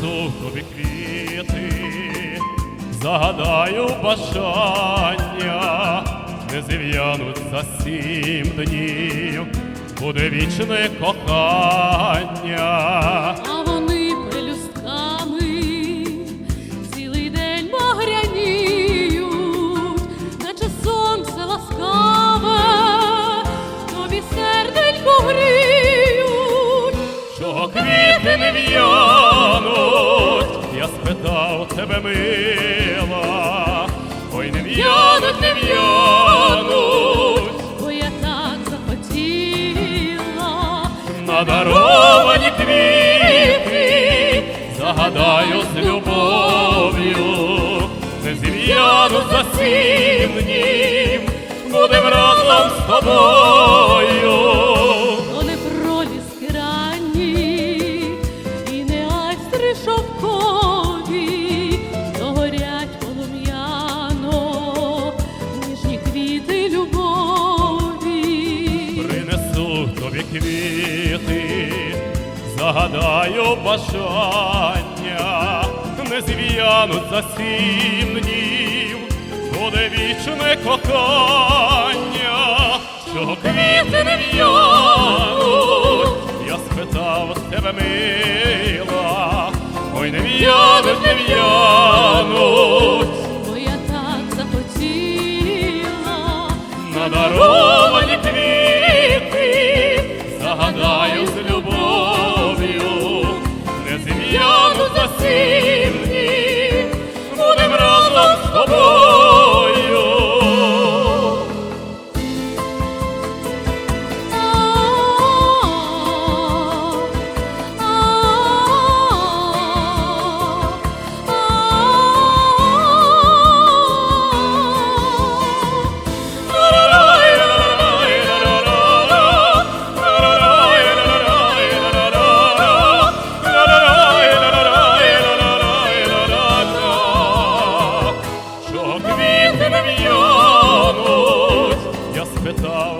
принесу квіти, загадаю бажання, не зів'януть за сім днів, буде вічне кохання. А вони пелюстками цілий день багряніють, наче сонце ласкаве, тобі серденько гріють. Чого квіти не я спитав тебе, мила, ой, не в'януть, не в'януть, Бо я так захотіла, надаровані квіти, загадаю з любов'ю, не зів'яну за сім днів, будем разом з тобою. Загадаю бажання, не зів'януть за сім днів, буде вічне кохання, що квіти не в'януть, квіти не в'януть, я спитав